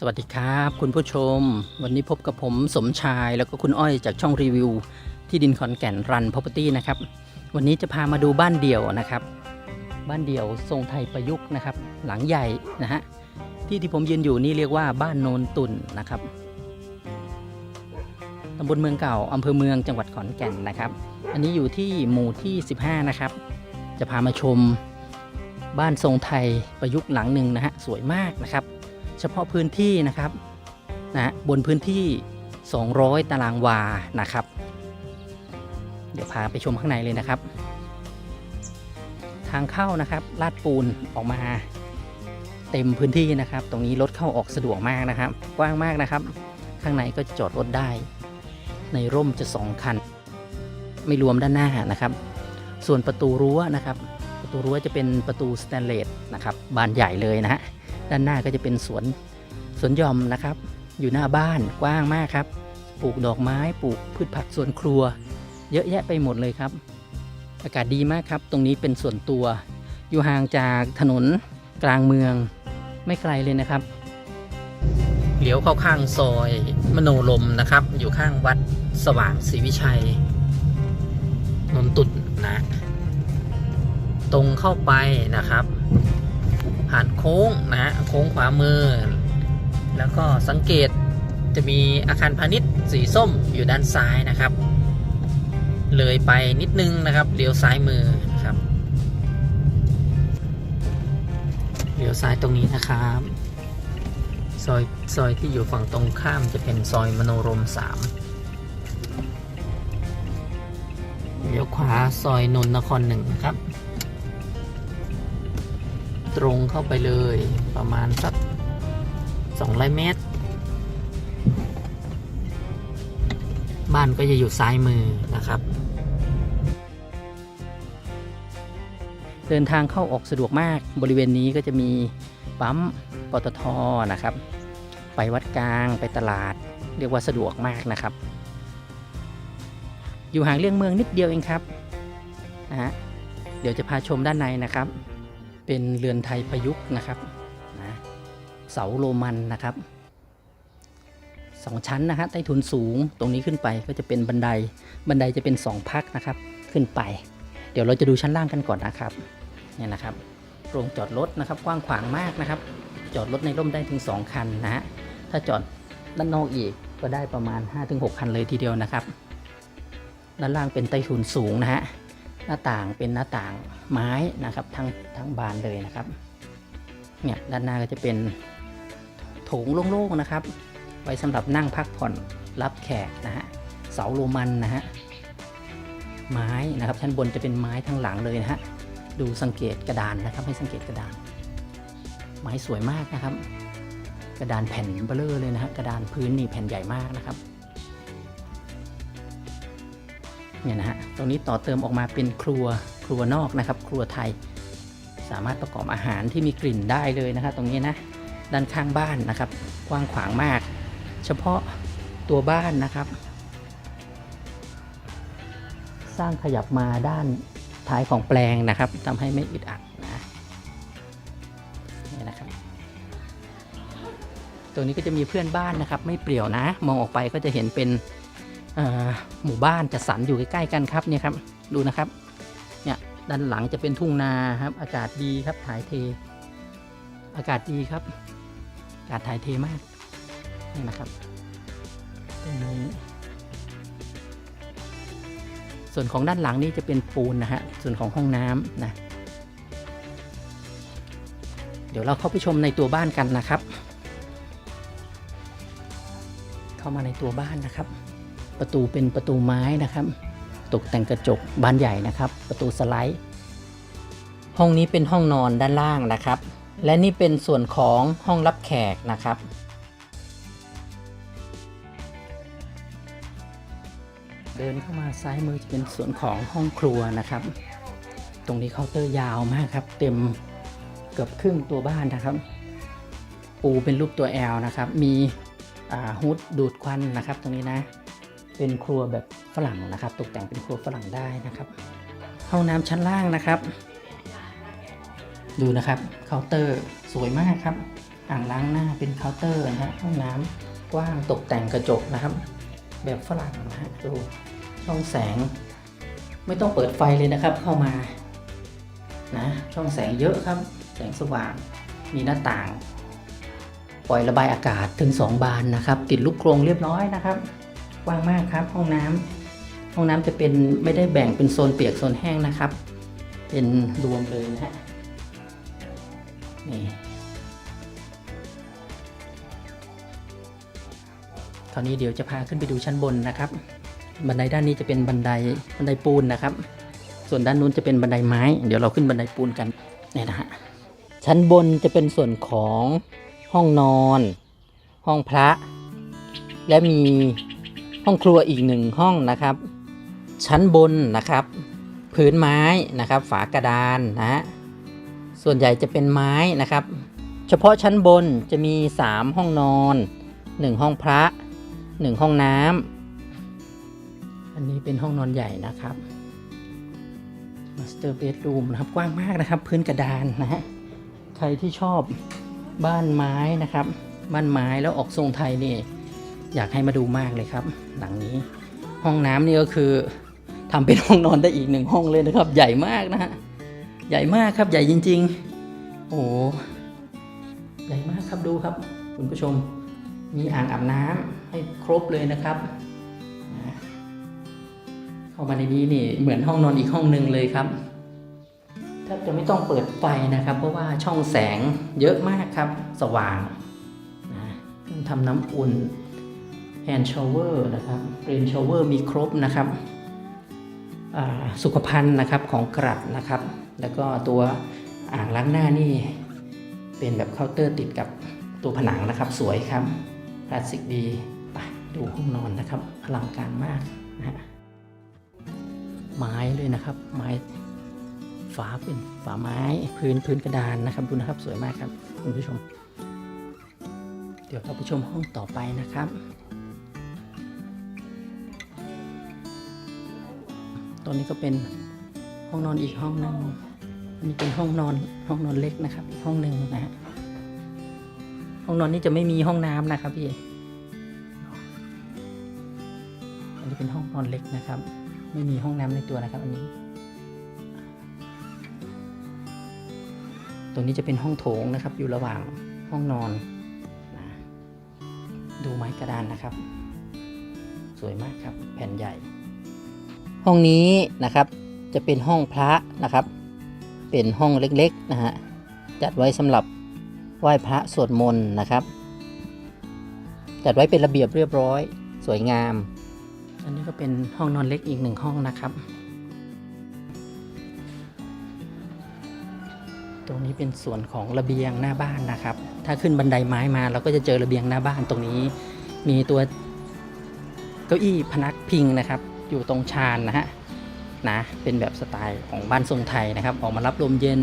สวัสดีครับคุณผู้ชม วันนี้พบกับผมสมชายแล้วก็คุณอ้อยจากช่องรีวิว ที่ดินขอนแก่นรัน property นะครับ วันนี้จะพามาดูบ้านเดี่ยวนะครับ บ้านเดี่ยวทรงไทยประยุกต์นะครับ หลังใหญ่นะฮะที่ที่ผมยืนอยู่นี่เรียกว่าบ้านโนนตุ่นนะครับตำบลเมืองเก่าอำเภอเมืองจังหวัดขอนแก่นนะครับ อันนี้อยู่ที่หมู่ที่ 15 นะครับ จะพามาชมบ้านทรงไทยประยุกต์หลังหนึ่งนะฮะสวยมากนะครับ เฉพาะพื้นที่นะครับนะบนพื้นที่ 200 ตารางวานะครับ เดี๋ยวพาไปชมข้างในเลยนะครับ ทางเข้านะครับลาดปูนออกมาเต็มพื้นที่นะครับ ตรงนี้รถเข้าออกสะดวกมากนะครับ กว้างมากนะครับ ข้างในก็จอดรถได้ ในร่มจะสองคัน ไม่รวมด้านหน้านะครับ ส่วนประตูรั้วนะครับ ประตูรั้วจะเป็นประตูสแตนเลสนะครับ บานใหญ่เลยนะฮะ ด้านหน้าก็จะเป็นสวนสวนหย่อมนะครับ อยู่หน้าบ้านกว้างมากครับ ปลูกดอกไม้ปลูกพืชผักสวนครัว เยอะแยะไปหมดเลยครับ อากาศดีมากครับ ตรงนี้เป็นส่วนตัว อยู่ห่างจากถนนกลางเมืองไม่ไกลเลยนะครับเลี้ยวเข้าข้างซอยมโนลมนะครับ อยู่ข้างวัดสว่างศรีวิชัยนนตุนนะ ตรงเข้าไปนะครับ ผ่านโค้งนะฮะโค้งขวามือ แล้วก็สังเกตจะมีอาคารพาณิชย์สีส้มอยู่ด้านซ้ายนะครับ เลยไปนิดนึงนะครับเลี้ยวซ้ายมือนะครับเลี้ยวซ้ายตรงนี้นะครับซอยซอยที่อยู่ฝั่งตรงข้ามจะเป็นซอยมโนรมสามเลี้ยวขวาซอยนนทนครหนึ่งครับ ตรงเข้าไปเลยประมาณสัก200 เมตร บ้านก็จะอยู่ซ้ายมือนะครับ เดินทางเข้าออกสะดวกมากบริเวณนี้ก็จะมีปั๊มปตทนะครับ ไปวัดกลางไปตลาด เรียกว่าสะดวกมากนะครับ อยู่ห่างเลี่ยงเมืองนิดเดียวเองครับนะฮะเดี๋ยวจะพาชมด้านในนะครับ เป็นเรือนไทยประยุกต์นะครับนะเสาโรมันนะครับสองชั้นนะฮะใต้ถุนสูงตรงนี้ขึ้นไปก็จะเป็นบันไดบันไดจะเป็นสองพักนะครับขึ้นไป เดี๋ยวเราจะดูชั้นล่างกันก่อนนะครับเนี่ยนะครับโรงจอดรถนะครับกว้างขวางมากนะครับ จอดรถในร่มได้ถึง 2 คันนะฮะถ้าจอดด้านนอกอีกก็ได้ประมาณ 5-6 คันเลยทีเดียวนะครับ ด้านล่างเป็นใต้ถุนสูงนะฮะ หน้าต่างเป็นหน้าต่างไม้นะครับทั้งทั้งบานเลยนะครับเนี่ยด้านหน้าก็จะเป็นโถงโล่งๆนะครับ ไว้สำหรับนั่งพักผ่อนรับแขกนะฮะเสาโรมันนะฮะไม้นะครับชั้นบนจะเป็นไม้ทั้งหลังเลยนะฮะดูสังเกตกระดานนะครับ ให้สังเกตกระดาน ไม้สวยมากนะครับ กระดานแผ่นเบลอเลยนะฮะกระดานพื้นนี่แผ่นใหญ่มากนะครับ เนี่ยนะฮะตรงนี้ต่อเติมออกมาเป็นครัวครัวนอกนะครับ ครัวไทย สามารถประกอบอาหารที่มีกลิ่นได้เลยนะครับ ตรงนี้นะด้านข้างบ้านนะครับ กว้างขวางมาก เฉพาะตัวบ้านนะครับ สร้างขยับมาด้านท้ายของแปลงนะครับทำให้ไม่อึดอัดนะนี่นะครับตรงนี้ก็จะมีเพื่อนบ้านนะครับ ไม่เปลี่ยวนะ มองออกไปก็จะเห็นเป็น หมู่บ้านจัดสรรอยู่ใกล้ๆกันครับเนี่ยครับดูนะครับเนี่ยด้านหลังจะเป็นทุ่งนาครับ อากาศดีครับถ่ายเท อากาศดีครับ อากาศถ่ายเทมากนี่นะครับตรงนี้ส่วนของด้านหลังนี่จะเป็นปูนนะฮะส่วนของห้องน้ำนะเดี๋ยวเราเข้าไปชมในตัวบ้านกันนะครับ เข้ามาในตัวบ้านนะครับ ประตูเป็นประตูไม้นะครับ ตกแต่งกระจกบานใหญ่นะครับ ประตูสไลด์ ห้องนี้เป็นห้องนอนด้านล่างนะครับ และนี่เป็นส่วนของห้องรับแขกนะครับ เดินเข้ามาซ้ายมือจะเป็นส่วนของห้องครัวนะครับ ตรงนี้เคาน์เตอร์ยาวมากครับ เต็มเกือบครึ่งตัวบ้านนะครับ ปูเป็นรูปตัว L นะครับ มีฮูดดูดควันนะครับ ตรงนี้นะ เป็นครัวแบบฝรั่งนะครับ ตกแต่งเป็นครัวฝรั่งได้นะครับ ห้องน้ำชั้นล่างนะครับ ดูนะครับเคาน์เตอร์สวยมากครับ อ่างล้างหน้าเป็นเคาน์เตอร์นะฮะห้องน้ำกว้างตกแต่งกระจกนะครับ แบบฝรั่งนะฮะดูช่องแสง ไม่ต้องเปิดไฟเลยนะครับ เข้ามานะช่องแสงเยอะครับ แสงสว่างมีหน้าต่าง ปล่อยระบายอากาศถึง 2 บานนะครับ ติดลูกโครงเรียบร้อยนะครับ กว้างมากครับ ห้องน้ำห้องน้ำจะเป็นไม่ได้แบ่งเป็นโซนเปียกโซนแห้งนะครับ เป็นรวมเลยนะฮะนี่คราวนี้เดี๋ยวจะพาขึ้นไปดูชั้นบนนะครับ บันไดด้านนี้จะเป็นบันไดบันไดปูนนะครับ ส่วนด้านนู้นจะเป็นบันไดไม้ เดี๋ยวเราขึ้นบันไดปูนกันเนี่ยนะฮะชั้นบนจะเป็นส่วนของห้องนอน ห้องพระ และมี ห้องครัวอีกหนึ่งห้องนะครับ ชั้นบนนะครับ พื้นไม้นะครับ ฝากระดานนะฮะส่วนใหญ่จะเป็นไม้นะครับ เฉพาะชั้นบนจะมี 3 ห้องนอน 1 ห้องพระ 1 ห้องน้ำอันนี้เป็นห้องนอนใหญ่นะครับ Master Bedroom นะครับกว้างมากนะครับ พื้นกระดานนะฮะใครที่ชอบบ้านไม้นะครับ บ้านไม้แล้วออกทรงไทยนี่ อยากให้มาดูมากเลยครับ หลังนี้ ห้องน้ำนี่ก็คือทำเป็นห้องนอนได้อีกหนึ่งห้องเลยนะครับ ใหญ่มากนะฮะใหญ่มากครับใหญ่จริง ๆ โอ้ใหญ่มากครับดูครับ คุณผู้ชมมีอ่างอาบน้ำให้ครบเลยนะครับเข้ามาในนี้นี่เหมือนห้องนอนอีกห้องหนึ่งเลยครับแทบจะไม่ต้องเปิดไฟนะครับ เพราะว่าช่องแสงเยอะมากครับ สว่างนะทำน้ำอุ่น แฮนด์ชาวเวอร์นะครับเรนชาวเวอร์มีครบนะครับอ่าสุขภัณฑ์นะครับของกรัดนะครับ แล้วก็ตัวอ่างล้างหน้านี่ เป็นแบบเคาน์เตอร์ติดกับตัวผนังนะครับ สวยครับคลาสสิกดีไปดูห้องนอนนะครับอลังการมากนะฮะไม้เลยนะครับ ไม้ฝาเป็นฝาไม้พื้นพื้นกระดานนะครับดูนะครับสวยมากครับคุณผู้ชม เดี๋ยวเราไปชมห้องต่อไปนะครับ ตอนนี้ก็เป็นห้องนอนอีกห้องหนึ่งอันนี้เป็นห้องนอนห้องนอนเล็กนะครับ อีกห้องหนึ่งนะฮะห้องนอนนี้จะไม่มีห้องน้ำนะครับพี่ อันนี้เป็นห้องนอนเล็กนะครับ ไม่มีห้องน้ำในตัวนะครับ อันนี้ตรงนี้จะเป็นห้องโถงนะครับ อยู่ระหว่างห้องนอนนะดูไม้กระดานนะครับ สวยมากครับ แผ่นใหญ่ ห้องนี้นะครับจะเป็นห้องพระนะครับ เป็นห้องเล็กๆนะฮะจัดไว้สำหรับไหว้พระสวดมนต์นะครับ จัดไว้เป็นระเบียบเรียบร้อย สวยงาม อันนี้ก็เป็นห้องนอนเล็กอีกหนึ่งห้องนะครับ ตรงนี้เป็นส่วนของระเบียงหน้าบ้านนะครับ ถ้าขึ้นบันไดไม้มาเราก็จะเจอระเบียงหน้าบ้านตรงนี้ มีตัวเก้าอี้พนักพิงนะครับ อยู่ตรงชานนะฮะนะเป็นแบบสไตล์ของบ้านทรงไทยนะครับ ออกมารับลมเย็น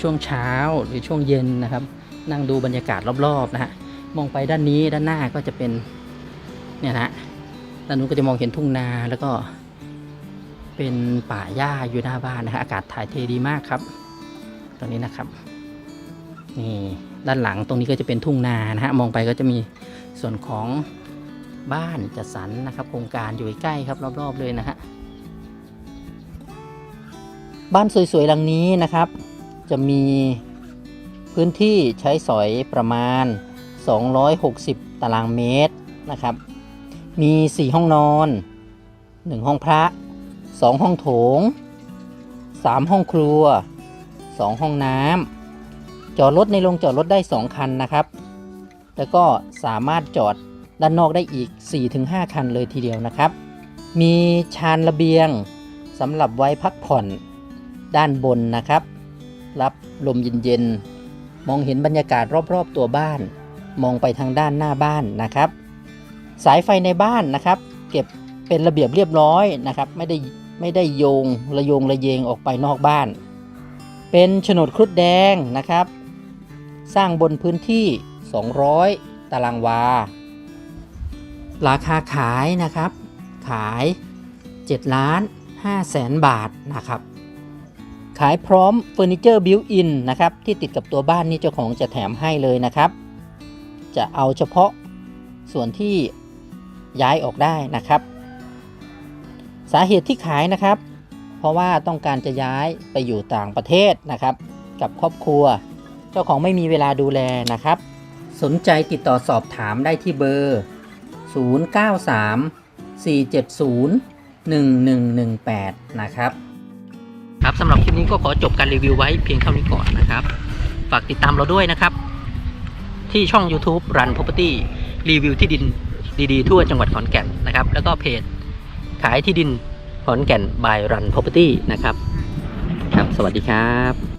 ช่วงเช้าหรือช่วงเย็นนะครับ นั่งดูบรรยากาศรอบๆนะฮะมองไปด้านนี้ด้านหน้าก็จะเป็นเนี่ยนะฮะด้านนู้นก็จะมองเห็นทุ่งนาแล้วก็ เป็นป่าหญ้าอยู่หน้าบ้านนะฮะอากาศถ่ายเทดีมากครับ ตรงนี้นะครับนี่ด้านหลังตรงนี้ก็จะเป็นทุ่งนานะฮะมองไปก็จะมีส่วนของ บ้านจัดสรรนะครับ โครงการอยู่ใกล้ครับรอบๆเลยนะฮะบ้านสวยๆหลังนี้นะครับ จะมีพื้นที่ใช้สอยประมาณ 260 ตารางเมตรนะครับ มี 4 ห้องนอน 1 ห้องพระ 2 ห้องโถง 3 ห้องครัว 2 ห้องน้ำจอดรถในโรงจอดรถได้ 2 คันนะครับ แล้วก็สามารถจอด ด้านนอกได้อีก 4-5 คันเลยทีเดียวนะครับ มีชานระเบียงสำหรับไว้พักผ่อนด้านบนนะครับ รับลมเย็นๆ มองเห็นบรรยากาศรอบๆตัวบ้าน มองไปทางด้านหน้าบ้านนะครับ สายไฟในบ้านนะครับ เก็บเป็นระเบียบเรียบร้อยนะครับ ไม่ได้ไม่ได้โยงระโยงระเยงออกไปนอกบ้าน เป็นโฉนดครุฑแดงนะครับ สร้างบนพื้นที่ 200 ตารางวา ราคาขายนะครับ ขาย7ล้าน5แสนบาทนะครับ ขายพร้อมเฟอร์นิเจอร์บิวอินนะครับที่ติดกับตัวบ้านนี่เจ้าของจะแถมให้เลยนะครับ จะเอาเฉพาะส่วนที่ย้ายออกได้นะครับ สาเหตุที่ขายนะครับ เพราะว่าต้องการจะย้ายไปอยู่ต่างประเทศนะครับ กับครอบครัว เจ้าของไม่มีเวลาดูแลนะครับ สนใจติดต่อสอบถามได้ที่เบอร์ 093 470 1118 นะครับ ครับสำหรับคลิปนี้ก็ขอจบการรีวิวไว้เพียงเท่านี้ก่อนนะครับ ฝากติดตามเราด้วยนะครับ ที่ช่อง YouTube Run Property รีวิวที่ดินดีๆ ทั่วจังหวัดขอนแก่นนะครับ แล้วก็เพจขายที่ดินขอนแก่น by Run Property นะครับ ครับ สวัสดีครับ